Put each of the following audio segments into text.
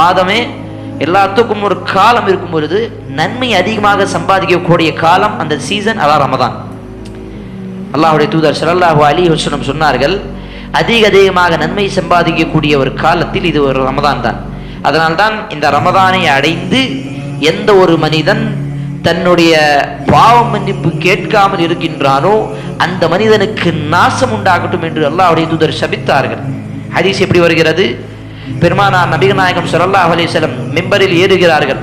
மாதமே எல்லாத்துக்கும் ஒரு காலம் இருக்கும் பொழுது நன்மை அதிகமாக சம்பாதிக்கக்கூடிய காலம் அந்த சீசன் அதான் ரமதான். அல்லாஹுடைய தூதர் ஸல்லல்லாஹு அலி ஹுசனம் சொன்னார்கள் அதிக அதிகமாக நன்மை சம்பாதிக்கக்கூடிய ஒரு காலத்தில் இது ஒரு ரமதான் தான். அதனால்தான் இந்த ரமதானை அடைந்து எந்த ஒரு மனிதன் தன்னுடைய பாவம் மன்னிப்பு கேட்காமல் இருக்கின்றானோ அந்த மனிதனுக்கு நாசம் உண்டாகட்டும் என்று அல்லாஹுடைய தூதர் சபித்தார்கள். ஹதீஸ் எப்படி வருகிறது? பெருமானா நபிகநாயகம் நாயகம் அலிசலம் மெம்பரில் ஏறுகிறார்கள்.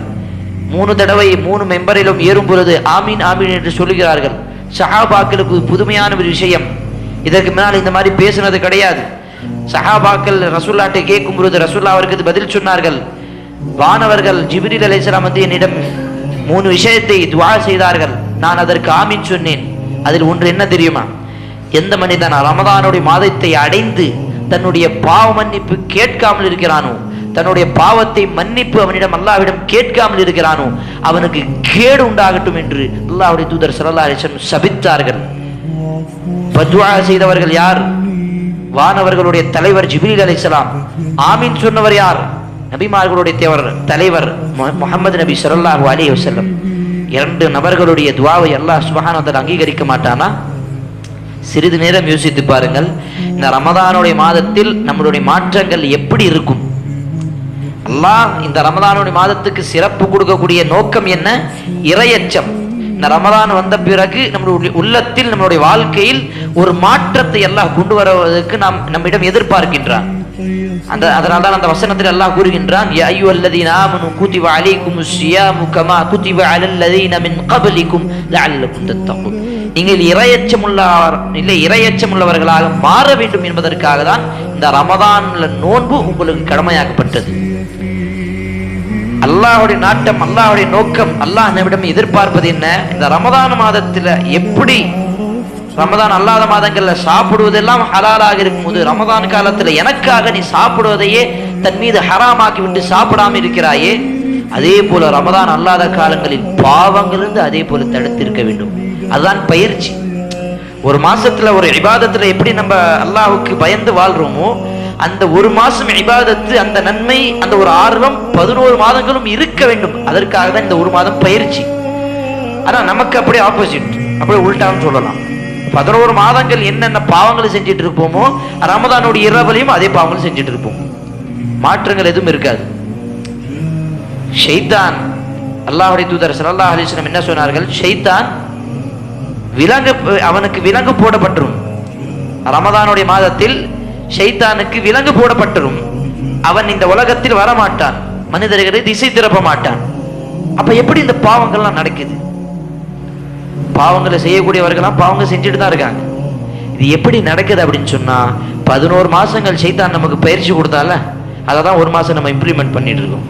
மூணு தடவை மூணு மெம்பரிலும் ஏறும் பொழுது ஆமீன் ஆமீன் என்று சொல்லுகிறார்கள். சஹாபாக்களுக்கு புதுமையான ஒரு விஷயம். இதற்கு முன்னால் இந்த மாதிரி பேசுனது கிடையாது. சஹாபாக்கள் ரசுல்லாட்டை கேட்கும் பொழுது ரசுல்லா அவருக்கு பதில் சொன்னார்கள். வானவர்கள் ஜிபிரில் அலைஹிஸ்ஸலாம் வந்து என்னிடம் மூணு விஷயத்தை துவா செய்தார்கள். நான் அதற்கு ஆமீன் சொன்னேன். அதில் ஒன்று என்ன தெரியுமா? எந்த மனிதன்? ரமதானுடைய மாதத்தை அடைந்து தன்னுடைய பாவ மன்னிப்பு கேட்காமல் இருக்கிறானோ? தன்னுடைய பாவத்தை மன்னிப்பு அவனிடம் அல்லாவிடம் கேட்காமல் இருக்கிறானோ? அவனுக்கு கேடு உண்டாகட்டும் என்று அல்லாவுடைய தூதர் ஸல்லல்லாஹு சபித்தார்கள். பத்வா செய்தவர்கள் யார்? வானவர்களுடைய தலைவர் ஜிப்ரீல் அலிசலாம் ஆமீன் சொன்னவர் யார்? நபிமார்களுடைய தேவர் தலைவர் முகமது முஹம்மது நபி ஸல்லல்லாஹு அலி வசல்லம் இரண்டு நபர்களுடைய துவாவை அல்லாஹ் சுபகானந்தர் அங்கீகரிக்க மாட்டானா? சிறிது நேரம் யோசித்து பாருங்கள். இந்த ரமதானுடைய மாதத்தில் நம்மளுடைய மாற்றங்கள் எப்படி இருக்கும்? அல்லாஹ் இந்த ரமதானுடைய மாதத்துக்கு சிறப்பு கொடுக்கக்கூடிய நோக்கம் என்ன? இரையச்சம். இந்த ரமதான் வந்த பிறகு நம்மளுடைய உள்ளத்தில் நம்மளுடைய வாழ்க்கையில் ஒரு மாற்றத்தை எல்லாம் கொண்டு வருவதற்கு நாம் நம்மிடம் எதிர்பார்க்கின்றான். அந்த அதனால்தான் அந்த வசனத்தில் அல்லாஹ் கூறுகின்றான் யா அய்யுஹல்லதீன ஆமனு குதிப அலைக்குமுஸ் ஸியாமு கமா குதிப அலல்லதீன மின் கபலிக்கும் லஅல்லக்கும் தத்தகுன். நீங்கள் இரையச்சம் உள்ளவர் இல்லை இரையச்சம் உள்ளவர்களாக மாற வேண்டும் என்பதற்காக தான் இந்த ரமதான்ல நோன்பு உங்களுக்கு கடமையாக்கப்பட்டது. அல்லாஹுடைய நாட்டம் அல்லாஹுடைய நோக்கம் அல்லாஹ் நம்மிடம் எதிர்பார்ப்பது என்ன? இந்த ரமதான் மாதத்துல எப்படி ரமதான் அல்லாத மாதங்கள்ல சாப்பிடுவதெல்லாம் ஹலாலாக இருக்கும்போது ரமதான் காலத்துல எனக்காக நீ சாப்பிடுவதையே தன் மீது ஹராமாக்கி விட்டு சாப்பிடாம இருக்கிறாயே அதே போல ரமதான் அல்லாத காலங்களில் பாவங்களிலிருந்து அதே போல தடுத்திருக்க வேண்டும். அதுதான் பயிற்சி. ஒரு மாசத்துல ஒரு இபாதத்துல எப்படி நம்ம அல்லாஹுக்கு பயந்து வாழ்றோமோ அந்த ஒரு மாசம் இபாதத்து அந்த நன்மை அந்த ஒரு ஆர்வம் பதினோரு மாதங்களும் இருக்க வேண்டும். அதற்காக தான் இந்த ஒரு மாதம் பயிற்சி. ஆனா நமக்கு அப்படியே ஆப்போசிட் அப்படியே உள்டான்னு சொல்லலாம். பதினோரு மாதங்கள் என்னென்ன பாவங்களை செஞ்சுட்டு இருப்போமோ ரமதானுடைய இரவலையும் அதே பாவங்கள் செஞ்சுட்டு இருப்போம். மாற்றங்கள் எதுவும் இருக்காது. ஷெய்தான் அல்லாஹுடைய தூதர் சல்லா அலைஹி என்ன சொன்னார்கள்? ஷெய்தான் விலங்கு அவனுக்கு விலங்கு போடப்பட்டுரும். ரமதானுடைய மாதத்தில் ஷைத்தானுக்கு விலங்கு போடப்பட்டுரும். அவன் இந்த உலகத்தில் வரமாட்டான். மனிதர்களை திசை திருப்ப மாட்டான். அப்ப எப்படி இந்த பாவங்கள்லாம் நடக்குது? பாவங்களை செய்யக்கூடியவர்கள்லாம் பாவங்கள் செஞ்சுட்டு தான் இருக்காங்க. இது எப்படி நடக்குது அப்படின்னு சொன்னா பதினோரு மாசங்கள் ஷைத்தான் நமக்கு பயிற்சி கொடுத்தால அதை தான் ஒரு மாசம் நம்ம இம்ப்ளிமெண்ட் பண்ணிட்டு இருக்கோம்.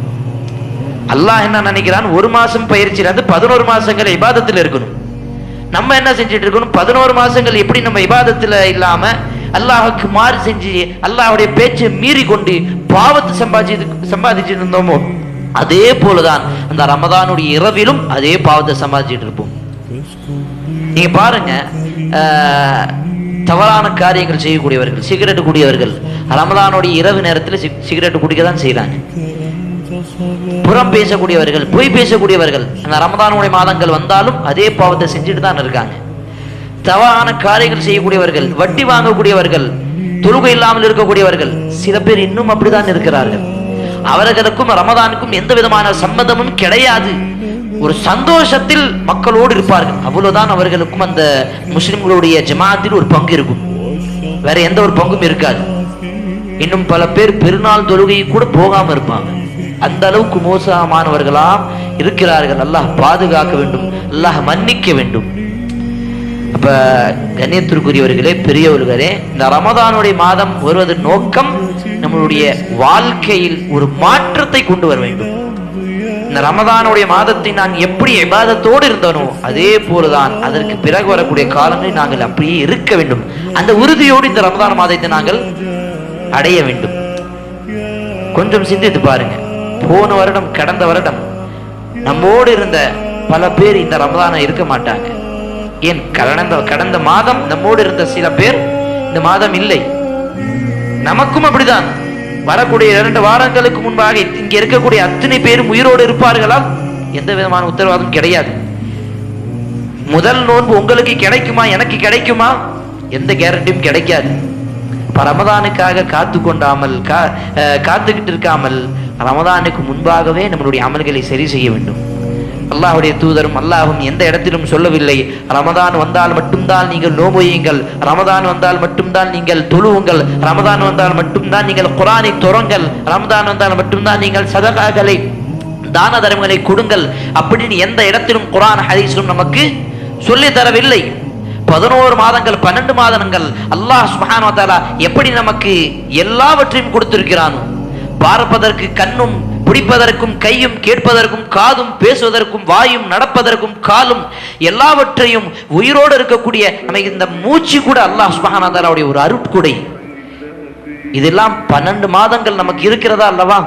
அல்லாஹ் என்ன நினைக்கிறான்? ஒரு மாசம் பயிற்சியில இருந்து பதினோரு மாசங்கள் இபாதத்தில் இருக்கணும். நம்ம என்ன செஞ்சுட்டு இருக்கணும் பதினோரு மாசங்கள் எப்படி நம்ம விவாதத்துல இல்லாம அல்லாஹுக்கு மாறு செஞ்சு அல்லாஹுடைய பேச்சை மீறி கொண்டு பாவத்தை சம்பாதிச்சு சம்பாதிச்சுட்டு இருந்தோமோ அதே போலதான் அந்த ரமதானுடைய இரவிலும் அதே பாவத்தை சம்பாதிச்சுட்டு இருப்போம் நீங்க பாருங்க தவறான காரியங்கள் செய்யக்கூடியவர்கள் சிகரெட் கூடியவர்கள் ரமதானுடைய இரவு நேரத்தில் சிகரெட் குடிக்க தான் செய்யறாங்க புறம் பேசக்கூடியவர்கள் பொய் பேசக்கூடியவர்கள். அந்த ரமதானுடைய மாதங்கள் வந்தாலும் அதே பாவத்தை செஞ்சுட்டு தான் இருக்காங்க. தவறான காரியங்கள் செய்யக்கூடியவர்கள் வட்டி வாங்கக்கூடியவர்கள் தொழுகை இல்லாமல் இருக்கக்கூடியவர்கள் சில பேர் இன்னும் அப்படிதான் இருக்கிறார்கள். அவர்களுக்கும் ரமதானுக்கும் எந்த விதமான சம்பந்தமும் கிடையாது. ஒரு சந்தோஷத்தில் மக்களோடு இருப்பார்கள். அவ்வளவுதான் அவர்களுக்கும் அந்த முஸ்லிம்களுடைய ஜமாத்தில் ஒரு பங்கு இருக்கும். வேற எந்த ஒரு பங்கும் இருக்காது. இன்னும் பல பேர் பெருநாள் தொழுகை கூட போகாம இருப்பாங்க. அந்த அளவுக்கு மோசமானவர்களாம் இருக்கிறார்கள். அல்லாஹ் பாதுகாக்க வேண்டும். அல்லாஹ் மன்னிக்க வேண்டும். அப்ப கண்ணியத்திற்குரியவர்களே பெரியவர்களே இந்த ரமதானுடைய மாதம் வருவதன் நோக்கம் நம்மளுடைய வாழ்க்கையில் ஒரு மாற்றத்தை கொண்டு வர வேண்டும். இந்த ரமதானுடைய மாதத்தை நான் எப்படி இபாதத்தோடு இருந்தனோ அதே போலதான் அதற்கு பிறகு வரக்கூடிய காலங்களில் நாங்கள் அப்படியே இருக்க வேண்டும். அந்த உறுதியோடு இந்த ரமதான் மாதத்தை நாங்கள் அடைய வேண்டும். கொஞ்சம் சிந்தித்து பாருங்க. போன வருடம் கடந்த வருடம் நம்மோடு இருந்த பல பேர் இந்த ரமதான இருக்க மாட்டாங்க. ஏன்? கடந்த கடந்த மாதம் நம்மோடு இருந்த சில பேர் இந்த மாதம் இல்லை. நமக்கும் அப்படிதான். வரக்கூடிய இரண்டு வாரங்களுக்கு முன்பாக இங்க இருக்கக்கூடிய அத்தனை பேரும் உயிரோடு இருப்பார்களா? எந்த விதமான உத்தரவாதம் கிடையாது. முதல் நோன்பு உங்களுக்கு கிடைக்குமா? எனக்கு கிடைக்குமா? எந்த கேரண்டியும் கிடைக்காது. ரமதானுக்காக காத்து கொண்டாமல் கா காத்துக்கிட்டு இருக்காமல் ரமதானுக்கு முன்பாகவே நம்மளுடைய அமல்களை சரி செய்ய வேண்டும். அல்லாஹுடைய தூதரும் அல்லாஹும் எந்த இடத்திலும் சொல்லவில்லை. ரமதான் வந்தால் மட்டும்தான் நீங்கள் நோம்புயுங்கள் ரமதான் வந்தால் மட்டும்தான் நீங்கள் தொழுவுங்கள். ரமதான் வந்தால் மட்டும்தான் நீங்கள் குரானை துறங்கள் ரமதான் வந்தால் மட்டும்தான் நீங்கள் சதகாக்களை தான தர்மங்களை கொடுங்கள். அப்படின்னு எந்த இடத்திலும் குரான் ஹதீஸும் நமக்கு சொல்லி தரவில்லை. பதினோரு மாதங்கள் பன்னெண்டு மாதங்கள் அல்லாஹ் சுப்ஹானஹு எப்படி நமக்கு எல்லாவற்றையும் கொடுத்திருக்கிறானோ பார்ப்பதற்கு கண்ணும் பிடிப்பதற்கும் கையும் கேட்பதற்கும் காதும் பேசுவதற்கும் வாயும் நடப்பதற்கும் காலும் எல்லாவற்றையும் உயிரோடு இருக்கக்கூடிய நமக்கு இந்த மூச்சு கூட அல்லாஹ் சுப்ஹானஹு ஒரு அருட்கொடை. இதெல்லாம் பன்னெண்டு மாதங்கள் நமக்கு இருக்கிறதா அல்லவா?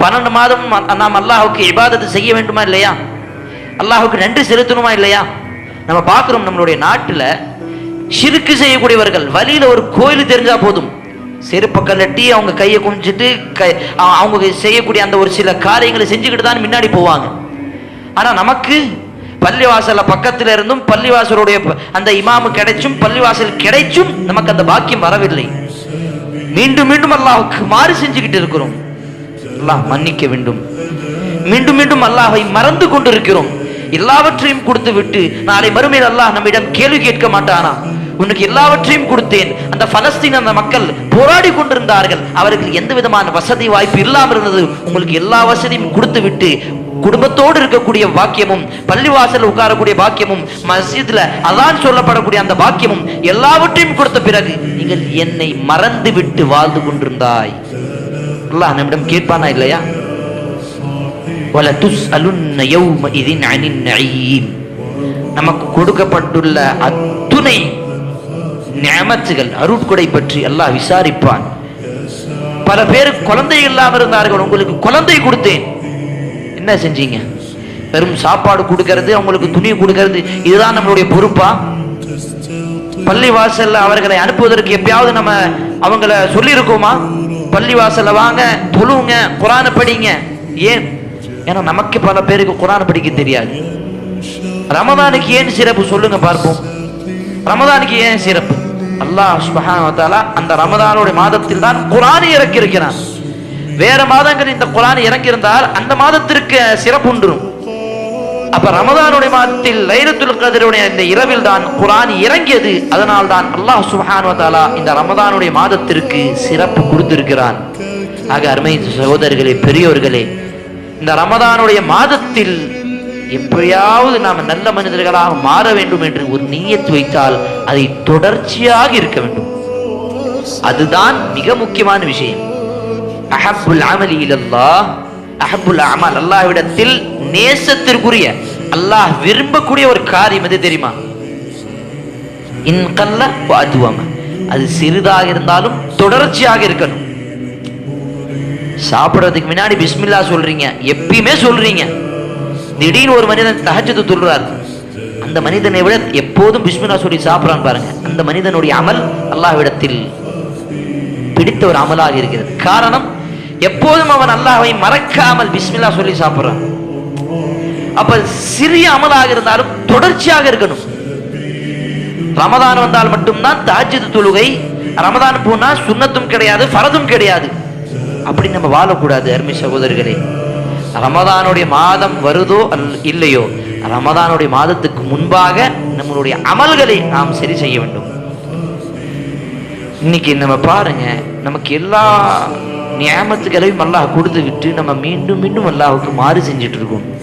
பன்னெண்டு மாதம் நாம் அல்லாஹுக்கு இபாதத்தை செய்ய வேண்டுமா இல்லையா? அல்லாஹுக்கு நன்றி செலுத்தணுமா இல்லையா? நம்ம பார்க்குறோம் நம்மளுடைய நாட்டில் சிறுக்கு செய்யக்கூடியவர்கள் வழியில் ஒரு கோயில் தெரிஞ்சால் போதும். செருப்பை கலட்டி அவங்க கையை குமிச்சிட்டு கை அவங்க செய்யக்கூடிய அந்த ஒரு சில காரியங்களை செஞ்சுக்கிட்டு தான் முன்னாடி போவாங்க. ஆனால் நமக்கு பள்ளிவாசல பக்கத்தில் இருந்தும் பள்ளிவாசலுடைய ப- அந்த இமாமு கிடைச்சும் பள்ளிவாசல் கிடைச்சும் நமக்கு அந்த பாக்கியம் வரவில்லை. மீண்டும் மீண்டும் அல்லாஹுக்கு மாறு செஞ்சுக்கிட்டு இருக்கிறோம். அல்லாஹ் மன்னிக்க வேண்டும். மீண்டும் மீண்டும் அல்லாஹை மறந்து கொண்டிருக்கிறோம். எல்லாவற்றையும் கொடுத்து விட்டு நாளை மறுமையில் அல்லாஹ் நம்மிடம் கேள்வி கேட்க மாட்டானா? உனக்கு எல்லாவற்றையும் கொடுத்தேன். அந்த பலஸ்தீன் அந்த மக்கள் போராடி கொண்டிருந்தார்கள். அவர்கள் எந்த விதமான வசதி வாய்ப்பு இல்லாமல் இருந்தது. உங்களுக்கு எல்லா வசதியும் கொடுத்து விட்டு குடும்பத்தோடு இருக்கக்கூடிய பாக்கியமும் பள்ளிவாசல் உட்காரக்கூடிய பாக்கியமும் மஸ்ஜித்ல அதான் சொல்லப்படக்கூடிய அந்த பாக்கியமும் எல்லாவற்றையும் கொடுத்த பிறகு நீங்கள் என்னை மறந்து விட்டு வாழ்ந்து கொண்டிருந்தாய். அல்லாஹ் நம்மிடம் கேட்பானா இல்லையா? வல துஸ் அலுன்ன யௌம இதின் அனின் நயீம். நமக்கு கொடுக்கப்பட்டுள்ள அத்துணை நியமத்துகள் அருட்கொடை பற்றி அல்லாஹ் விசாரிப்பான். பல பேர் குழந்தை இல்லாம இருந்தார்கள் உங்களுக்கு குழந்தை கொடுத்தேன். என்ன செஞ்சீங்க? வெறும் சாப்பாடு கொடுக்கறது அவங்களுக்கு துணி கொடுக்கறது இதுதான் நம்மளுடைய பொறுப்பா? பள்ளி வாசல்ல அவர்களை அனுப்புவதற்கு எப்பயாவது நம்ம அவங்கள சொல்லியிருக்கோமா? பள்ளி வாசல்ல வாங்க தொழுவுங்க குரானை படிங்க. ஏன்? ஏன்னா நமக்கு பல பேருக்கு குரானை படிக்க தெரியாது. ரமதானுக்கு ஏன் சிறப்பு சொல்லுங்க பார்ப்போம். ரமதானுக்கு ஏன் சிறப்பு? அல்லாஹ் சுப்ஹானஹு அந்த ரமதானுடைய மாதத்தில் தான் குரானை இறக்கி இருக்கிறான் வேற மாதங்கள் இந்த குரான் இறக்கி இருந்தால் அந்த மாதத்திற்கு சிறப்பு உண்டுரும் அப்ப ரமதானுடைய மாதத்தில் லைலத்துல் கதருடைய இந்த இரவில் தான் குரான் இறங்கியது. அதனால் தான் அல்லாஹ் சுப்ஹானஹு இந்த ரமதானுடைய மாதத்திற்கு சிறப்பு கொடுத்திருக்கிறான். ஆக அருமை சகோதரர்களே பெரியோர்களே இந்த ரமதானுடைய மாதத்தில் எப்படியாவது நாம் நல்ல மனிதர்களாக மாற வேண்டும் என்று ஒரு நீயத்து வைத்தால் அதை தொடர்ச்சியாக இருக்க வேண்டும். அதுதான் மிக முக்கியமான விஷயம். அஹபுல் அமலி இல்லல்லா அஹபுல் அமல். அல்லாஹ்விடத்தில் நேசத்திற்குரிய அல்லாஹ் விரும்பக்கூடிய ஒரு காரியம் எது தெரியுமா? இன்கல்ல அதுவம. அது சிறிதாக இருந்தாலும் தொடர்ச்சியாக இருக்கணும். சாப்பிட்றதுக்கு முன்னாடி பிஸ்மில்லா சொல்றீங்க. எப்பயுமே சொல்றீங்க. திடீர்னு ஒரு மனிதன் தஹஜ்ஜுது தொழுறார் அந்த மனிதனை விட எப்போதும் பிஸ்மில்லா சொல்லி சாப்பிட்றான்னு பாருங்க. அந்த மனிதனுடைய அமல் அல்லாஹ்விடத்தில் பிடித்த ஒரு அமலாக இருக்கிறது. காரணம் எப்போதும் அவன் அல்லாஹை மறக்காமல் பிஸ்மில்லா சொல்லி சாப்பிட்றான். அப்ப சிறிய அமலாக இருந்தாலும் தொடர்ச்சியாக இருக்கணும். ரமதான் வந்தால் மட்டும்தான் தாஜ்ஜுத் தொழுகை ரமதான் போனா சுண்ணத்தும் கிடையாது ஃபரதும் கிடையாது. அப்படி நம்ம வாழக்கூடாது அருமை சகோதரர்களே. ரமதானுடைய மாதம் வருதோ அல்- இல்லையோ ரமதானுடைய மாதத்துக்கு முன்பாக நம்மளுடைய அமல்களை நாம் சரி செய்ய வேண்டும். இன்னைக்கு நம்ம பாருங்க நமக்கு எல்லா நியாமத்துகளையும் அல்லாஹ் கொடுத்து விட்டு நம்ம மீண்டும் மீண்டும் அல்லாஹுக்கு மாறு செஞ்சுட்டு இருக்கோம்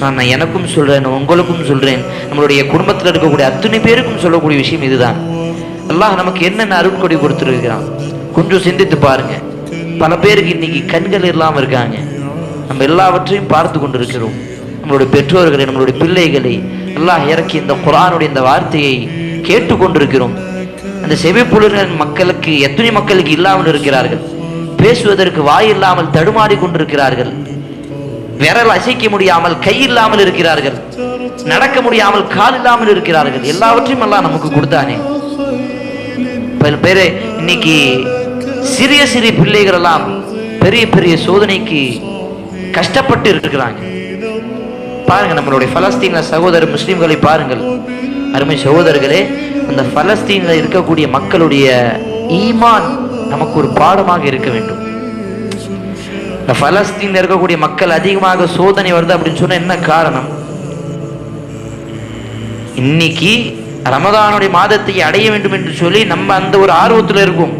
நான் நான் எனக்கும் சொல்றேன் உங்களுக்கும் சொல்றேன் நம்மளுடைய குடும்பத்தில் இருக்கக்கூடிய அத்தனை பேருக்கும் சொல்லக்கூடிய விஷயம் இதுதான். அல்லாஹ் நமக்கு என்னென்ன அருட்கொடை கொடுத்துருக்கிறான்? கொஞ்சம் சிந்தித்து பாருங்க. பல பேருக்கு இன்னைக்கு கண்கள் இல்லாம இருக்காங்க. நம்ம எல்லாவற்றையும் பார்த்து கொண்டிருக்கிறோம். நம்மளுடைய பெற்றோர்களை நம்மளுடைய பிள்ளைகளை எல்லாம் இறக்கி இந்த குரானுடைய இந்த வார்த்தையை கேட்டுக்கொண்டிருக்கிறோம் அந்த செவிப்புலர்கள் மக்களுக்கு எத்தனை மக்களுக்கு இல்லாமல் இருக்கிறார்கள்? பேசுவதற்கு வாய் இல்லாமல் தடுமாறி கொண்டிருக்கிறார்கள். விரல் அசைக்க முடியாமல் கை இல்லாமல் இருக்கிறார்கள். நடக்க முடியாமல் கால் இல்லாமல் இருக்கிறார்கள். எல்லாவற்றையும் எல்லாம் நமக்கு கொடுத்தானே. பல பேரு இன்னைக்கு சிறிய சிறிய பிள்ளைகள் எல்லாம் பெரிய பெரிய சோதனைக்கு கஷ்டப்பட்டு இருக்கிறாங்க. பாருங்க நம்மளுடைய பலஸ்தீன சகோதர முஸ்லீம்களை பாருங்கள். அருமை சகோதரர்களே அந்த பலஸ்தீன்ல இருக்கக்கூடிய மக்களுடைய ஈமான் நமக்கு ஒரு பாடமாக இருக்க வேண்டும். இந்த பலஸ்தீன்ல இருக்கக்கூடிய மக்கள் அதிகமாக சோதனை வருது அப்படின்னு சொன்னா என்ன காரணம்? இன்னைக்கு ரமதானுடைய மாதத்தை அடைய வேண்டும் என்று சொல்லி நம்ம அந்த ஒரு ஆர்வத்தில் இருக்கோம்.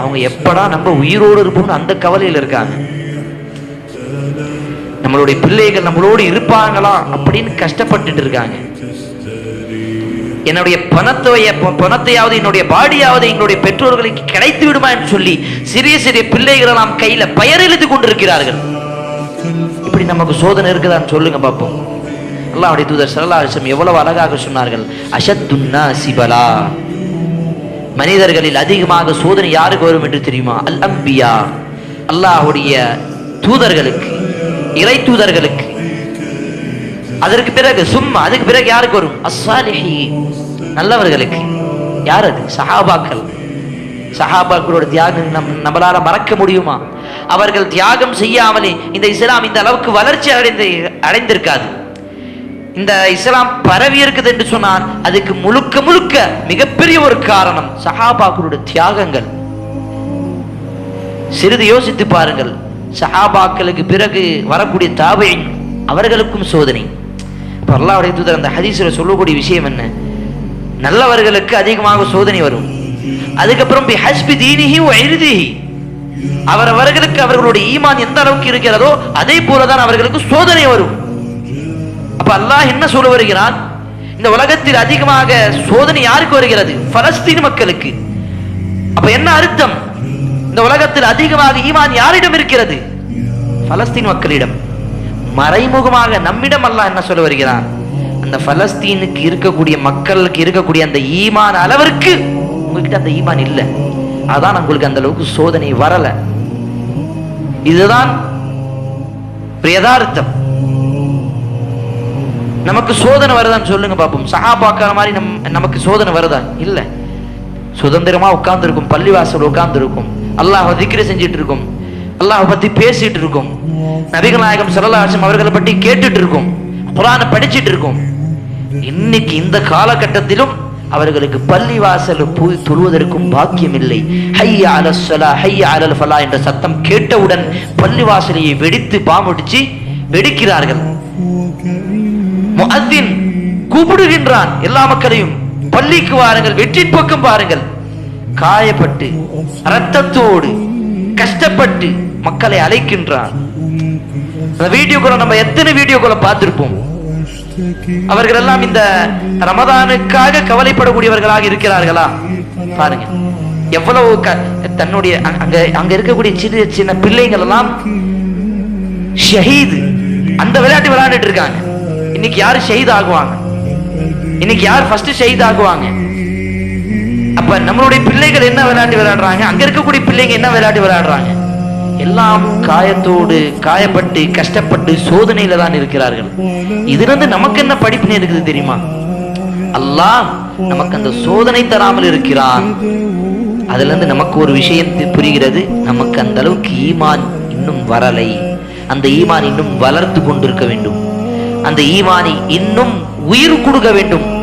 அவங்க எப்படா நம்ம உயிரோடு இருப்போம்னு அந்த கவலையில் இருக்காங்க. நம்மளுடைய பிள்ளைகள் நம்மளோடு இருப்பாங்களா அப்படின்னு கஷ்டப்பட்டுட்டு இருக்காங்க. என்னுடைய பணத்தை பணத்தையாவது என்னுடைய பாடியாவது எங்களுடைய பெற்றோர்களுக்கு கிடைத்து விடுமா என்று சொல்லி சிறிய சிறிய பிள்ளைகளை நாம் கையில பெயர் எழுதி கொண்டிருக்கிறார்கள். இப்படி நமக்கு சோதனை இருக்குதான்னு சொல்லுங்க பார்ப்போம் அல்லாஹ்வுடைய தூதர் ஸல்லல்லாஹு எவ்வளவு அழகாக சொன்னார்கள். அஷத்துன்னா சிபலா மனிதர்களில் அதிகமாக சோதனை யாருக்கு வரும் என்று தெரியுமா? அல் அம்பியா. அல்லாஹுடைய தூதர்களுக்கு இறை தூதர்களுக்கு. அதற்கு பிறகு சும்மா அதுக்கு பிறகு யாருக்கு வரும்? அஸ்ஸாலிஹி நல்லவர்களுக்கு. யார் அது? சஹாபாக்கள். சஹாபாக்களோட தியாகம் நம் நம்மளால மறக்க முடியுமா? அவர்கள் தியாகம் செய்யாமலே இந்த இஸ்லாம் இந்த அளவுக்கு வளர்ச்சி அடைந்து அடைந்திருக்காது. இந்த இஸ்லாம் பரவி இருக்குது என்று சொன்னார் அதுக்கு முழுக்க முழுக்க மிகப்பெரிய ஒரு காரணம் சஹாபாக்களுடைய தியாகங்கள். சிறிது யோசித்து பாருங்கள். சஹாபாக்களுக்கு பிறகு வரக்கூடிய தாபையின் அவர்களுக்கும் சோதனை. இப்போ தூதர் அந்த ஹதீஸில் சொல்லக்கூடிய விஷயம் என்ன? நல்லவர்களுக்கு அதிகமாக சோதனை வரும். அதுக்கப்புறம் பி ஹஸ்பி தீனிஹி வைருதிஹி அவரவர்களுக்கு அவர்களுடைய ஈமான் எந்த அளவுக்கு இருக்கிறதோ அதே போலதான் அவர்களுக்கு சோதனை வரும். அப்ப அல்லாஹ் என்ன சொல்ல வருகிறான்? இந்த உலகத்தில் அதிகமாக சோதனை யாருக்கு வருகிறது? பலஸ்தீன் மக்களுக்கு. அப்ப என்ன அர்த்தம்? இந்த உலகத்தில் அதிகமாக ஈமான் யாரிடம் இருக்கிறது? பலஸ்தீன் மக்களிடம். மறைமுகமாக நம்மிடம் அல்லாஹ் என்ன சொல்ல வருகிறான்? அந்த பலஸ்தீனுக்கு இருக்கக்கூடிய மக்களுக்கு இருக்கக்கூடிய அந்த ஈமான் அளவிற்கு உங்ககிட்ட அந்த ஈமான் இல்லை. அதான் உங்களுக்கு அந்த அளவுக்கு சோதனை வரல. இதுதான் யதார்த்தம் நமக்கு சோதனை வருதான்னு சொல்லுங்க பாப்போம். சஹாபாக்கிற மாதிரி நம் நமக்கு சோதனை வருதா? இல்ல. சுதந்திரமா உட்கார்ந்துருக்கும் பள்ளிவாசல் உட்கார்ந்து இருக்கும் அல்லாஹ் திக்ரி செஞ்சிட்டு இருக்கும் அல்லாஹ் பத்தி பேசிட்டு இருக்கும் நபிகள் நாயகம் சரலாசம் அவர்களை பற்றி கேட்டுட்டு இருக்கும் குரானை படிச்சிட்டு இருக்கும் இன்னைக்கு இந்த காலகட்டத்திலும் அவர்களுக்கு பள்ளி வாசல் போய் தொழுவதற்கும் பாக்கியம் இல்லை ஹையா அலசலா ஹையா அலல் ஃபலா என்ற சத்தம் கேட்டவுடன் பள்ளி வாசலையை வெடித்து பாம்படிச்சு வெடிக்கிறார்கள். முஅத்தின் கூப்பிடுகின்றான் எல்லா மக்களையும். பள்ளிக்கு வாருங்கள் வெற்றி பக்கம் பாருங்கள். காயப்பட்டு ரத்தத்தோடு கஷ்டப்பட்டு மக்களை அழைக்கின்றான். அந்த வீடியோக்குள்ள நம்ம எத்தனை வீடியோக்குள்ள பார்த்திருப்போம்? அவர்கள் எல்லாம் இந்த ரமதானுக்காக கவலைப்படக்கூடியவர்களாக இருக்கிறார்களா? பாருங்க. எவ்வளவு க- தன்னுடைய அங்க- அங்க அங்க இருக்கக்கூடிய சின்ன சின்ன பிள்ளைங்கள் எல்லாம் ஷஹீது. அந்த விளையாட்டு விளையாண்டுட்டு இருக்காங்க. இன்னைக்கு யாரு ஷெய்த் ஆகுவாங்க இன்னைக்கு யார் ஃபர்ஸ்ட் ஷெய்த் ஆகுவாங்க அப்ப நம்மளுடைய பிள்ளைகள் என்ன விளையாட்டு விளையாடுறாங்க? அங்க இருக்கக்கூடிய பிள்ளைங்க என்ன விளையாட்டு விளையாடுறாங்க? எல்லாம் காயத்தோடு காயப்பட்டு கஷ்டப்பட்டு சோதனையில தான் இருக்கிறார்கள். இதிலிருந்து நமக்கு என்ன படிப்பினை இருக்குது தெரியுமா? அல்லாஹ் நமக்கு அந்த சோதனை தராமல் இருக்கிறான். அதுல இருந்து நமக்கு ஒரு விஷயம் புரிகிறது. நமக்கு அந்த அளவுக்கு ஈமான் இன்னும் வரலை. அந்த ஈமான் இன்னும் வளர்த்து கொண்டிருக்க வேண்டும். அந்த ஈமானை இன்னும் உயிர் கொடுக்க வேண்டும்.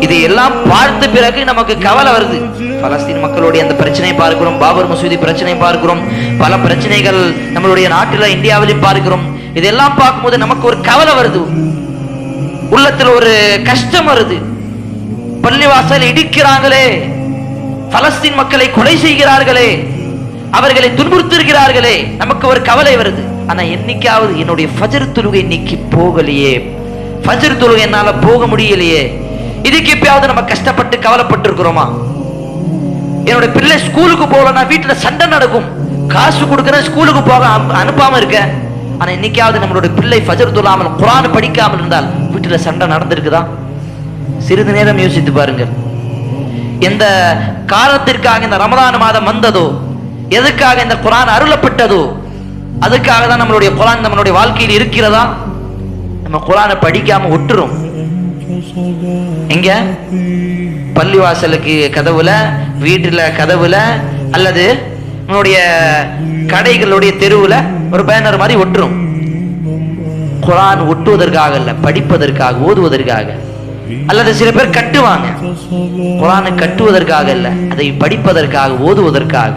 இதையெல்லாம் பார்த்த பிறகு நமக்கு கவலை வருது. பலஸ்தீன் மக்களுடைய அந்த பிரச்சனையை பார்க்கிறோம் பாபர் மசூதி பிரச்சனை பார்க்கிறோம் பல பிரச்சனைகள் நம்மளுடைய நாட்டில் இந்தியாவிலும் பார்க்கிறோம். இதெல்லாம் பார்க்கும்போது நமக்கு ஒரு கவலை வருது. உள்ளத்துல ஒரு கஷ்டம் வருது. பள்ளிவாசல் இடிக்கிறாங்களே. பலஸ்தீன் மக்களை கொலை செய்கிறார்களே. அவர்களை துன்புறுத்துகிறார்களே. நமக்கு ஒரு கவலை வருது. ஆனா என்னைக்காவது என்னுடைய ஃபஜர் தொழுகை இன்னைக்கு போகலையே. ஃபஜர் தொழுகை என்னால் போக முடியலையே. இதுக்கு எப்பயாவது நம்ம கஷ்டப்பட்டு கவலைப்பட்டு இருக்கிறோமா என்னோட பிள்ளை ஸ்கூலுக்கு போகலன்னா வீட்டில் சண்டை நடக்கும். காசு கொடுக்குறேன் ஸ்கூலுக்கு போக அனுப்பாமல் இருக்கேன் ஆனால் ஆனா இன்னைக்காவது நம்மளோட பிள்ளை ஃபஜர் தொழாமல் குரான் படிக்காமல் இருந்தால் வீட்டில் சண்டை நடந்திருக்குதா? சிறிது நேரம் யோசித்து பாருங்கள். எந்த காலத்திற்காக இந்த ரமலான் மாதம் வந்ததோ எதுக்காக இந்த குரான் அருளப்பட்டதோ அதுக்காக தான் நம்மளுடைய குரான் நம்மளுடைய வாழ்க்கையில் இருக்கிறதா? நம்ம குரானை படிக்காம விட்டுரும். எங்க? பள்ளிவாசலுக்கு கதவுல வீட்டுல கதவுல அல்லது நம்மளுடைய கடைகளுடைய தெருவுல ஒரு பேனர் மாதிரி ஒட்டுரும். குரான் ஒட்டுவதற்காக இல்ல படிப்பதற்காக ஓதுவதற்காக. அல்லது சில பேர் கட்டுவாங்க. குரானை கட்டுவதற்காக இல்ல அதை படிப்பதற்காக ஓதுவதற்காக.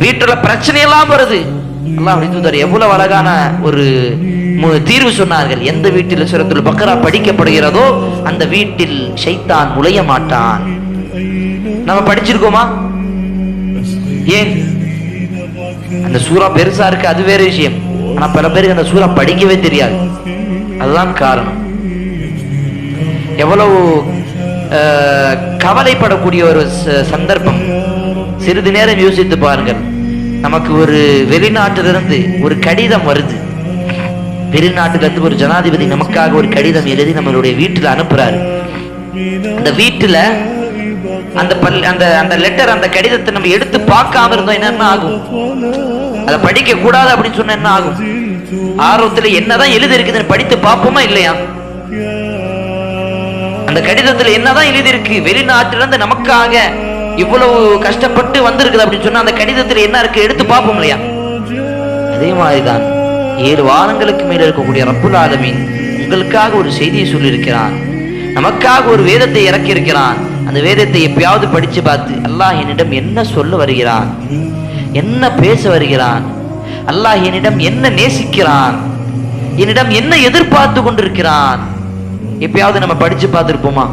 வீட்டுல பிரச்சனை எல்லாம் வருது எவ்வளவு அழகான ஒரு தீர்வு சொன்னார்கள். எந்த வீட்டில் சுரத்துல் பக்கரா படிக்கப்படுகிறதோ அந்த வீட்டில் ஷைத்தான் நுழைய மாட்டான். நம்ம படிச்சிருக்கோமா? ஏன்? அந்த சூறா பெருசா இருக்கு அது வேற விஷயம். ஆனா பல பேருக்கு அந்த சூறா படிக்கவே தெரியாது. அதுதான் காரணம். எவ்வளவு கவலைப்படக்கூடிய ஒரு ச- சந்தர்ப்பம். சிறிது நேரம் யோசித்து பாருங்கள். நமக்கு ஒரு வெளிநாட்டிலிருந்து ஒரு கடிதம் வருது. வெளிநாட்டிலிருந்து ஒரு ஜனாதிபதி நமக்காக ஒரு கடிதம் எழுதி நம்மளுடைய வீட்டுல அனுப்புறாரு. அந்த வீட்டில் அந்த பல் அந்த அந்த லெட்டர் அந்த கடிதத்தை நம்ம எடுத்து பார்க்காம இருந்தோம். என்ன ஆகும்? அதை படிக்க கூடாது அப்படின்னு சொன்னா என்ன ஆகும்? ஆர்வத்துல என்னதான் எழுதி இருக்குதுன்னு படித்து பார்ப்போமா இல்லையா? அந்த கடிதத்துல என்னதான் எழுதி இருக்கு வெளிநாட்டுல இருந்து நமக்காக இவ்வளவு கஷ்டப்பட்டு வந்திருக்குது அப்படின்னு சொன்னா அந்த கடிதத்துல என்ன இருக்கு? எடுத்து பார்ப்போம் இல்லையா? அதே மாதிரிதான் ஏழு வாரங்களுக்கு மேல இருக்கக்கூடிய ரப்புல் ஆலமீன் உங்களுக்காக ஒரு செய்தியை சொல்லியிருக்கிறான். நமக்காக ஒரு வேதத்தை இறக்கி இருக்கிறான் அந்த வேதத்தை எப்பயாவது படிச்சு பார்த்து அல்லாஹ் என்னிடம் என்ன சொல்ல வருகிறான்? என்ன பேச வருகிறான்? அல்லாஹ் என்னிடம் என்ன நேசிக்கிறான்? என்னிடம் என்ன எதிர்பார்த்து கொண்டிருக்கிறான்? எப்பயாவது நம்ம படிச்சு பார்த்துருப்போமா?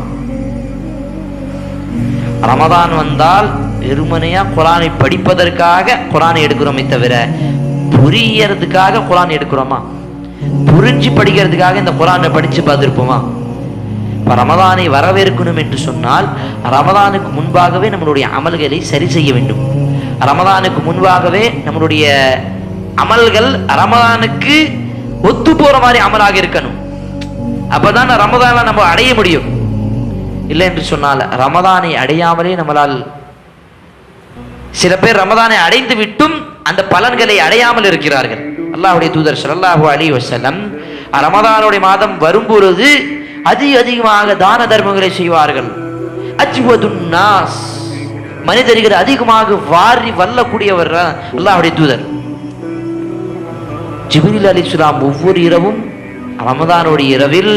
ரமதான் வந்தால் வெறுமனையா குரானை படிப்பதற்காக குரானை எடுக்கிறோமே தவிர புரியறதுக்காக குரான் எடுக்கிறோமா? புரிஞ்சு படிக்கிறதுக்காக இந்த குரானை படிச்சு பார்த்துருப்போமா? இப்போ ரமதானை வரவேற்கணும் என்று சொன்னால் ரமதானுக்கு முன்பாகவே நம்மளுடைய அமல்களை சரி செய்ய வேண்டும். ரமதானுக்கு முன்பாகவே நம்மளுடைய அமல்கள் ரமதானுக்கு ஒத்து போகிற மாதிரி அமலாக இருக்கணும். அப்பதான் ரமதானை நம்ம அடைய முடியும். இல்லை என்று சொன்னால் ரமதானை அடையாமலே நம்மளால் சில பேர் ரமதானை அடைந்து விட்டும் அந்த பலன்களை அடையாமல் இருக்கிறார்கள். அல்லாஹுடைய தூதர் ஸல்லல்லாஹு அலி வசலம் ரமதானுடைய மாதம் வரும்பொழுது அதிக அதிகமாக தான தர்மங்களை செய்வார்கள். அஜ்வதுன் நாஸ். மனிதர்கள் அதிகமாக வாரி வல்லக்கூடியவர் அல்லாஹுடைய தூதர். ஜிபிரில் அலி சுலாம் ஒவ்வொரு இரவும் ரமதானுடைய இரவில்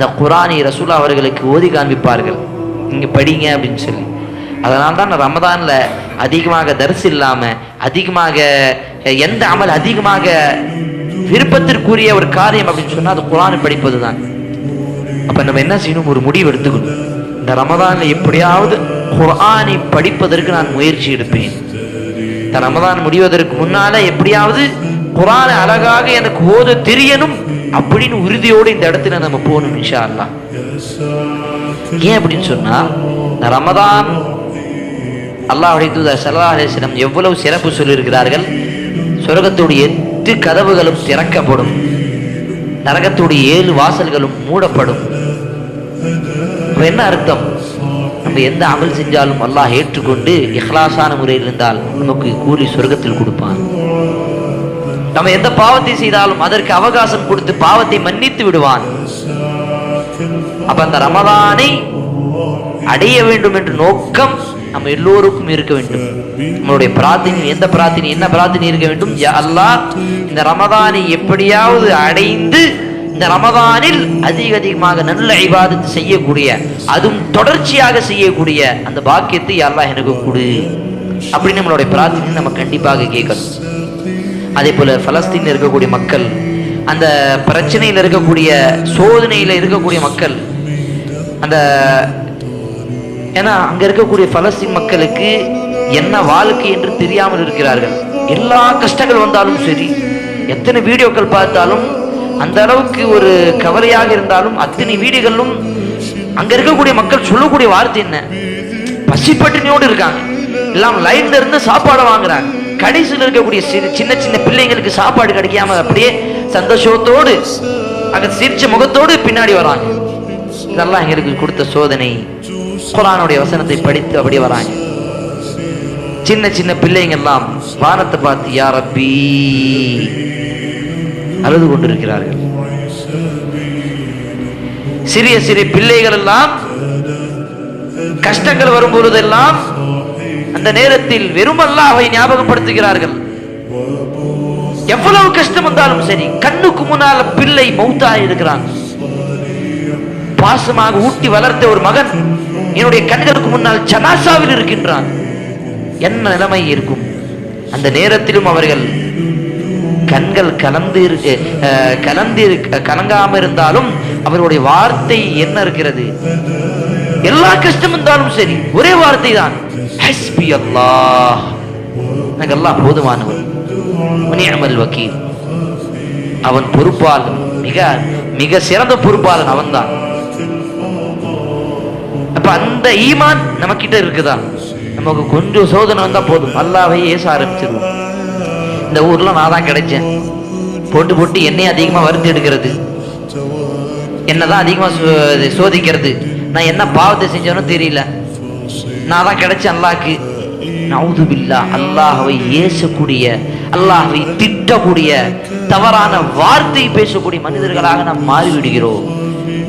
இந்த குரானை ரசூலா அவர்களுக்கு ஓதி காண்பிப்பார்கள். நீங்கள் படிங்க அப்படின்னு சொல்லி. அதனால தான் ரமதானில் அதிகமாக தரிசு இல்லாமல் அதிகமாக எந்த அமல் அதிகமாக விருப்பத்திற்குரிய ஒரு காரியம் அப்படின்னு சொன்னால் அது குரானை படிப்பது தான் அப்போ நம்ம என்ன செய்யணும்? ஒரு முடிவு எடுத்துக்கணும். இந்த ரமதானில் எப்படியாவது குரானை படிப்பதற்கு நான் முயற்சி எடுப்பேன். இந்த ரமதான் முடிவதற்கு முன்னால் எப்படியாவது குர்ஆனை அழகாக எனக்கு ஓத தெரியணும் அப்படின்னு உறுதியோடு இந்த இடத்துல நம்ம போகணும் இன்ஷா அல்லாஹ் ஏன் அப்படின்னு சொன்னா ரமதான் அல்லாஹ் தூதர் சல்லா அலிஸ்லம் எவ்வளவு சிறப்பு சொல்லியிருக்கிறார்கள். சொர்க்கத்துடைய எட்டு கதவுகளும் திறக்கப்படும். நரகத்துடைய ஏழு வாசல்களும் மூடப்படும். என்ன அர்த்தம்? நம்ம எந்த அமல் செஞ்சாலும் அல்லாஹ் ஏற்றுக்கொண்டு இஹ்லாசான முறையில் இருந்தால் நமக்கு கூலி சொர்க்கத்தில் கொடுப்பான். நம்ம எந்த பாவத்தை செய்தாலும் அதற்கு அவகாசம் கொடுத்து பாவத்தை மன்னித்து விடுவான். அப்ப அந்த ரமதானை அடைய வேண்டும் என்ற நோக்கம் நம்ம எல்லோருக்கும் இருக்க வேண்டும். நம்மளுடைய பிரார்த்தனை எந்த பிரார்த்தனை என்ன பிரார்த்தனை இருக்க வேண்டும்? அல்லாஹ் இந்த ரமதானை எப்படியாவது அடைந்து இந்த ரமதானில் அதிக அதிகமாக நல்ல இபாதத்து செய்யக்கூடிய அதுவும் தொடர்ச்சியாக செய்யக்கூடிய அந்த பாக்கியத்தை அல்லாஹ் எனக்கு கொடு. அப்படின்னு நம்மளுடைய பிரார்த்தனை நம்ம கண்டிப்பாக கேட்கணும். அதே போல் ஃபலஸ்தீனில் இருக்கக்கூடிய மக்கள் அந்த பிரச்சனையில் இருக்கக்கூடிய சோதனையில் இருக்கக்கூடிய மக்கள் அந்த ஏன்னா அங்கே இருக்கக்கூடிய பலஸ்தீன் மக்களுக்கு என்ன வாழ்க்கை என்று தெரியாமல் இருக்கிறார்கள். எல்லா கஷ்டங்கள் வந்தாலும் சரி எத்தனை வீடியோக்கள் பார்த்தாலும் அந்த அளவுக்கு ஒரு கவலையாக இருந்தாலும் அத்தனை வீடுகளிலும் அங்கே இருக்கக்கூடிய மக்கள் சொல்லக்கூடிய வார்த்தை என்ன? பசிப்பட்டினியோடு இருக்காங்க. எல்லாம் லைன்ல இருந்து சாப்பாடை வாங்குறாங்க. கடைசியில் இருக்கக்கூடிய சின்ன சின்ன பிள்ளைங்களுக்கு சாப்பாடு கிடைக்காம அப்படியே சந்தோஷத்தோடு அங்க சிரிச்ச முகத்தோடு பின்னாடி வராங்க. இதெல்லாம் எங்களுக்கு கொடுத்த சோதனை. குரானுடைய வசனத்தை படித்து அப்படி வராங்க. சின்ன சின்ன பிள்ளைங்க எல்லாம் வானத்தை பார்த்து யாரப்பி அழுது கொண்டிருக்கிறார்கள். சிறிய சிறிய பிள்ளைகள் எல்லாம் கஷ்டங்கள் வரும்பொழுதெல்லாம் அந்த நேரத்தில் வெறும் அல்லாஹ்வை ஞாபகப்படுத்துகிறார்கள். எவ்வளவு கஷ்டம் வந்தாலும் சரி கண்ணுக்கு முன்னால பிள்ளை மௌத்தா இருக்கிறான். பாசமாக ஊட்டி வளர்த்த ஒரு மகன் என்னுடைய கண்களுக்கு முன்னால் ஜனாசாவில் இருக்கின்றான். என்ன நிலைமை இருக்கும்? அந்த நேரத்திலும் அவர்கள் கண்கள் கலந்து இருக்கு கலந்து கலங்காம இருந்தாலும் அவருடைய வார்த்தை என்ன இருக்கிறது? எல்லா கஷ்டம் இருந்தாலும் சரி ஒரே வார்த்தை தான் ஹஸ்பி அல்லாஹ். எனக்கு அல்லாஹ் போதுமானவன் வக்கீல். அவன் பொறுப்பாளன் மிக மிக சிறந்த பொறுப்பாளன் அவன்தான். அப்ப அந்த ஈமான் நம்ம கிட்ட இருக்குதா? நமக்கு கொஞ்சம் சோதனை வந்தா போதும். அல்லாவை ஏச ஆரம்பிச்சிருவோம். இந்த ஊர்ல நான் தான் கிடைச்சேன். போட்டு போட்டு என்னைய அதிகமா வறுத்து எடுக்கிறது. என்னதான் அதிகமா சோ- சோதிக்கிறது. நான் என்ன பாவத்தை செஞ்சேனோ தெரியல. நான் தான் கிடைச்சேன் அல்லாஹ்க்கு நவுதுபில்லா அல்லாஹவை ஏசக்கூடிய அல்லாஹவை திட்டக்கூடிய தவறான வார்த்தை பேசக்கூடிய மனிதர்களாக நாம் மாறிவிடுகிறோம்.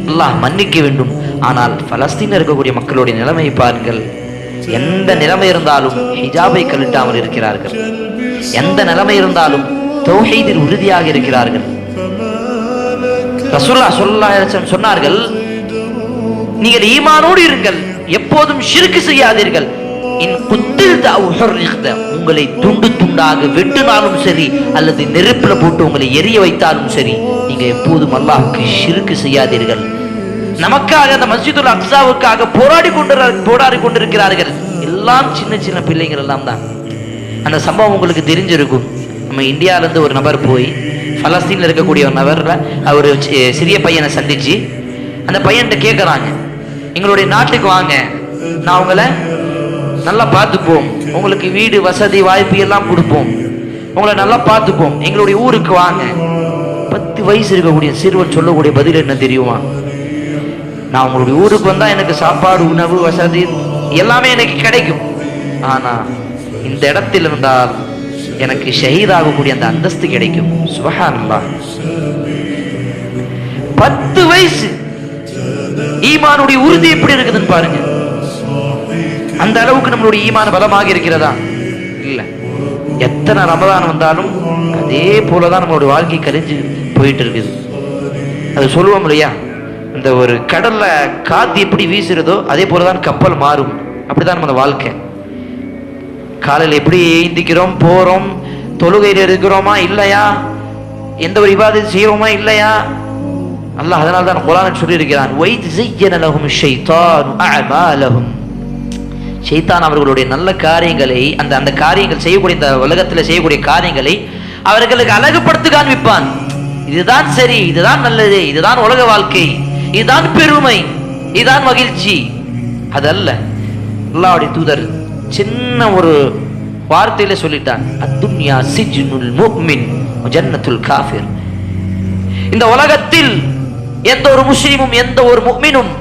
அல்லாஹ் மன்னிக்க வேண்டும். ஆனால் பலஸ்தீனில் இருக்கக்கூடிய மக்களுடைய நிலைமையை பாருங்கள். எந்த நிலைமை இருந்தாலும் ஹிஜாபை கழுட்டாமல் இருக்கிறார்கள். எந்த நிலைமை இருந்தாலும் தௌஹீதில் உறுதியாக இருக்கிறார்கள். ரசுல்லா சொல்லா சொன்னார்கள் நீங்கள் ஈமானோடு இருங்கள். எப்போதும் சிறுக்கு செய்யாதீர்கள். உங்களை துண்டு துண்டாக வெட்டினாலும் சரி அல்லது நெருப்புல போட்டு உங்களை எரிய வைத்தாலும் சரி நீங்க எப்போதும் அல்லாஹுக்கு சிறுக்கு செய்யாதீர்கள். நமக்காக அந்த மஸ்ஜிதுல் அக்சாவுக்காக போராடி கொண்டு போராடி கொண்டிருக்கிறார்கள். எல்லாம் சின்ன சின்ன பிள்ளைகள் எல்லாம் தான். அந்த சம்பவம் உங்களுக்கு தெரிஞ்சிருக்கும். நம்ம இந்தியால இருந்து ஒரு நபர் போய் பலஸ்தீன்ல இருக்கக்கூடிய ஒரு நபர்ல அவர் சிறிய பையனை சந்திச்சு அந்த பையன்கிட்ட கேட்குறாங்க எங்களுடைய நாட்டுக்கு வாங்க. நான் உங்களை நல்லா பார்த்துப்போம். உங்களுக்கு வீடு வசதி வாய்ப்பு எல்லாம் கொடுப்போம். உங்களை நல்லா பார்த்துப்போம். எங்களுடைய ஊருக்கு வாங்க. பத்து வயசு இருக்கக்கூடிய சிறுவன் சொல்லக்கூடிய பதில் என்ன தெரியுமா? நான் உங்களுடைய ஊருக்கு வந்தா எனக்கு சாப்பாடு உணவு வசதி எல்லாமே எனக்கு கிடைக்கும். ஆனா இந்த இடத்தில் இருந்தால் எனக்கு ஷஹீதாகக்கூடிய அந்த அந்தஸ்து கிடைக்கும். சுபஹானல்லாஹ். பத்து வயசு ஈமானுடைய உறுதி எப்படி இருக்குதுன்னு பாருங்க. அந்த அளவுக்கு நம்மளுடைய ஈமான பலமாக இருக்கிறதா? இல்ல. எத்தனை ரமதான் வந்தாலும் அதே போலதான் நம்மளுடைய வாழ்க்கை கழிஞ்சு போயிட்டு இருக்குது. அது சொல்லுவோம் இல்லையா? இந்த ஒரு கடல்ல காத்து எப்படி வீசுறதோ அதே போலதான் கப்பல் மாறும். அப்படிதான் நம்ம வாழ்க்கை. காலையில் எப்படி ஏந்திக்கிறோம் போறோம் தொழுகையில் இருக்கிறோமா இல்லையா? எந்த ஒரு விவாதம் செய்யறோமா இல்லையா? அல்லாஹ் அதனால தான் குரான் சொல்லி இருக்கிறான் வைத் ஜெய்யனலகும் ஷைத்தான் ஷைத்தானு ஷைத்தான் அவர்களுடைய நல்ல காரியங்களை அந்த அந்த காரியங்கள் செய்யக்கூடிய இந்த உலகத்தில் செய்யக்கூடிய காரியங்களை அவர்களுக்கு அழகுபடுத்தி காண்பிப்பான். இதுதான் சரி இதுதான் நல்லது இதுதான் உலக வாழ்க்கை இதுதான் பெருமை இதுதான் மகிழ்ச்சி. அதல்ல அல்லாவுடைய தூதர் சின்ன ஒரு வார்த்தையில சொல்லிட்டான் அத்துன்யா சிஜ்னுல் முக்மின் ஜன்னத்துல் காஃபிர். இந்த உலகத்தில் எந்த ஒரு முஸ்லீமும் எந்த ஒரு முக்மினும்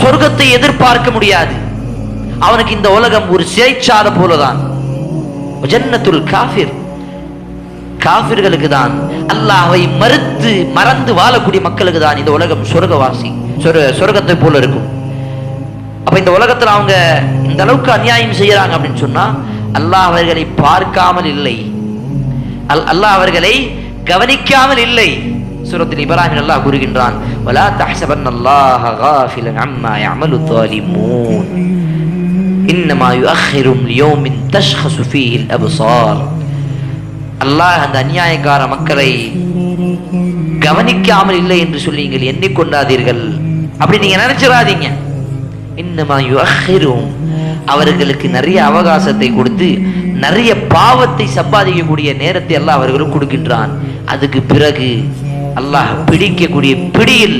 சொர்க்கத்தை எதிர்பார்க்க முடியாது. அவனுக்கு இந்த உலகம் ஒரு சிறைச்சாலை போலதான். ஜன்னத்துல் காஃபிர். காஃபிர்களுக்கு தான் அல்லாஹை மறுத்து மறந்து வாழக்கூடிய மக்களுக்கு தான் இந்த உலகம் சொர்க்கவாசி சொர்க்கத்தை போல இருக்கும். அப்ப இந்த உலகத்துல அவங்க இந்த அளவுக்கு அநியாயம் செய்யறாங்க அப்படின்னு சொன்னா அல்லாஹ் அவர்களை பார்க்காமல் இல்லை. அல் அல்லாஹ் அவர்களை கவனிக்காமல் இல்லை. சூரத்தில் இப்ராஹிம் அல்லாஹ் கூறுகின்றான் வலா தஹ்சபன் அல்லாஹ் காஃபிலன் அம்மா யஅமலு தாலிமூன் இன்னமா யுஅஹிரும் லியௌமின் தஷ்ஹஸு ஃபீஹில் அப்சார். அல்லாஹ் அந்த அநியாயக்கார மக்களை கவனிக்காமல் இல்லை என்று சொல்லி நீங்கள் எண்ணிக்கொண்டாதீர்கள் அப்படி நீங்க நினைச்சிடாதீங்க இன்னமா யுஹிரும் அவர்களுக்கு நிறைய அவகாசத்தை கொடுத்து நிறைய பாவத்தை சம்பாதிக்கக்கூடிய நேரத்தை எல்லாம் அவர்களும் கொடுக்கின்றான். அதுக்கு பிறகு அல்லாஹ் பிடிக்கக்கூடிய பிடியில்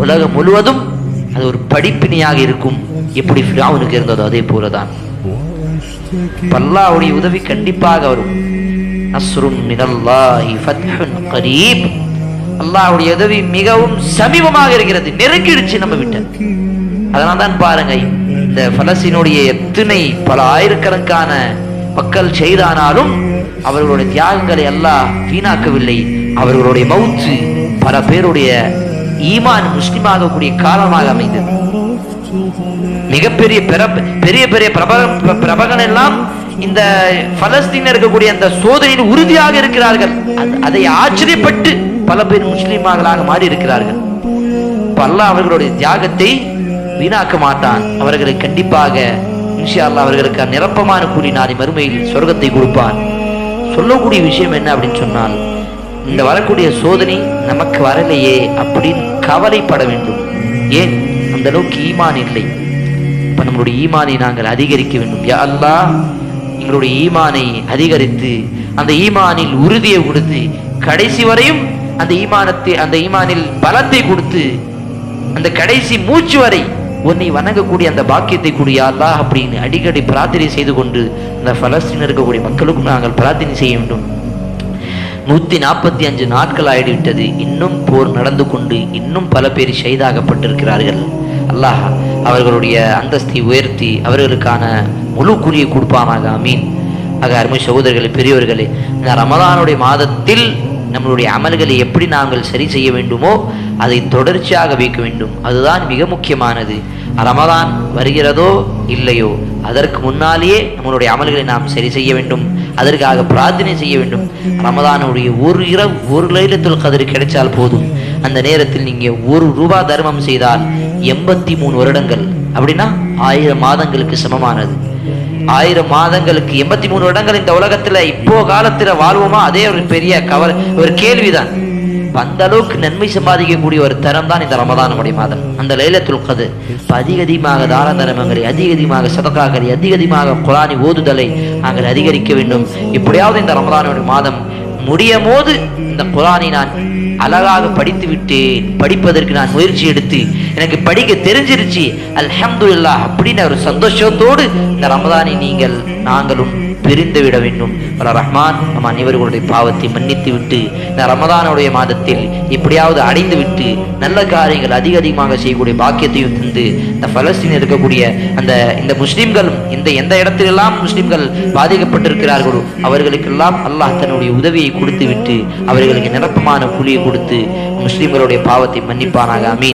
உலகம் முழுவதும் அது ஒரு படிப்பினையாக இருக்கும். எப்படி ஃபிரௌனுக்கு இருந்ததோ அதே போலதான். இப்ப உதவி கண்டிப்பாக வரும். அஸ்ரும் மினல்லாஹி ஃபத்ஹுன் கரீப். அல்லாஹ்வுடைய உதவி மிகவும் சமீபமாக இருக்கிறது. நெருங்கிடுச்சு நம்ம விட்ட. அதனால தான் பாருங்க இந்த பலஸ்தீனுடைய எத்தனை பல ஆயிரக்கணக்கான மக்கள் செய்தானாலும் அவர்களுடைய தியாகங்களை எல்லாம் வீணாக்கவில்லை. அவர்களுடைய மவுத்து பல பேருடைய ஈமான் முஸ்லிமாகக்கூடிய காலமாக அமைந்தது. மிகப்பெரிய பெரிய பெரிய பிரபல பிரபகன் எல்லாம் இந்த பலஸ்தீன் இருக்கக்கூடிய அந்த சோதனையில் உறுதியாக இருக்கிறார்கள். அதை ஆச்சரியப்பட்டு பல பேர் முஸ்லிமாக மாறி இருக்கிறார்கள் பல்லா அவர்களுடைய தியாகத்தை வீணாக்க மாட்டான். அவர்களை கண்டிப்பாக இன்ஷா அல்லா அவர்களுக்கு நிரப்பமான கூலி நாளை மறுமையில் சொர்க்கத்தை கொடுப்பான் சொல்லக்கூடிய விஷயம் என்ன அப்படின்னு சொன்னால் இந்த வரக்கூடிய சோதனை நமக்கு வரலையே அப்படின்னு கவலைப்பட வேண்டும். ஏன்? அந்த அளவுக்கு ஈமான் இல்லை. இப்ப நம்மளுடைய ஈமானை நாங்கள் அதிகரிக்க வேண்டும். யா அல்லாஹ் எங்களுடைய ஈமானை அதிகரித்து அந்த ஈமானில் உறுதியை கொடுத்து கடைசி வரையும் அந்த ஈமானத்தை அந்த ஈமானில் பலத்தை கொடுத்து அந்த கடைசி மூச்சு வரை உன்னை வணங்கக்கூடிய அந்த பாக்கியத்தை கூடிய அல்லாஹ் அப்படின்னு அடிக்கடி பிரார்த்தனை செய்து கொண்டு அந்த பலஸ்தீன் இருக்கக்கூடிய மக்களுக்கும் நாங்கள் பிரார்த்தனை செய்ய வேண்டும். நூத்தி நாற்பத்தி அஞ்சு நாட்கள் ஆகிவிட்டது இன்னும் போர் நடந்து கொண்டு இன்னும் பல பேர் செய்தாகப்பட்டிருக்கிறார்கள் அல்லாஹ் அவர்களுடைய அந்தஸ்தை உயர்த்தி அவர்களுக்கான முழு கூலியை கொடுப்பானாக அமீன் ஆக அருமை சகோதரர்களே பெரியவர்களே இந்த ரமதானுடைய மாதத்தில் நம்மளுடைய அமல்களை எப்படி நாங்கள் சரி செய்ய வேண்டுமோ அதை தொடர்ச்சியாக வைக்க வேண்டும். அதுதான் மிக முக்கியமானது. ரமதான் வருகிறதோ இல்லையோ அதற்கு முன்னாலேயே நம்மளுடைய அமல்களை நாம் சரி செய்ய வேண்டும். அதற்காக பிரார்த்தனை செய்ய வேண்டும். ரமதானுடைய ஒரு இரவு ஒரு லைலத்துல் கதிர் கிடைச்சால் போதும். அந்த நேரத்தில் நீங்க ஒரு ரூபா தர்மம் செய்தால் எண்பத்தி மூணு வருடங்கள். அப்படின்னா ஆயிரம் மாதங்களுக்கு சமமானது. ஆயிரம் மாதங்களுக்கு எண்பத்தி மூணு வருடங்கள் இந்த உலகத்துல இப்போ காலத்துல வாழ்வோமா? அதே ஒரு பெரிய கவர் ஒரு கேள்விதான். அந்த அளவுக்கு நன்மை சம்பாதிக்கக்கூடிய ஒரு தரம் தான் இந்த ரமதானுடைய மாதம். அந்த லைலத்துல் கது அதிக அதிகமாக தான தர்மங்களை அதிக அதிகமாக சதக்காக்களை அதிக அதிகமாக குரானி ஓதுதலை நாங்கள் அதிகரிக்க வேண்டும். இப்படியாவது இந்த ரமதானுடைய மாதம் முடியும் போது இந்த குரானை நான் அழகாக படித்து விட்டேன் படிப்பதற்கு நான் முயற்சி எடுத்து எனக்கு படிக்க தெரிஞ்சிருச்சு. அல்ஹம்துல்லா அப்படின்னு ஒரு சந்தோஷத்தோடு இந்த ரமதானை நீங்கள் நாங்களும் பிரிந்துவிட வேண்டும். பல ரஹ்மான் நம் அனைவர்களுடைய பாவத்தை மன்னித்து விட்டு இந்த ரமதானுடைய மாதத்தில் எப்படியாவது அடைந்து விட்டு நல்ல காரியங்கள் அதிக அதிகமாக செய்யக்கூடிய பாக்கியத்தையும் தந்து இந்த பலஸ்தீன் இருக்கக்கூடிய அந்த இந்த முஸ்லீம்களும் இந்த எந்த இடத்திலெல்லாம் முஸ்லீம்கள் பாதிக்கப்பட்டிருக்கிறார்களோ அவர்களுக்கெல்லாம் அல்லாஹ் தன்னுடைய உதவியை கொடுத்து விட்டு அவர்களுக்கு நிரப்பமான கூலியை கொடுத்து முஸ்லிம்களுடைய பாவத்தை மன்னிப்பானாக. அமீன்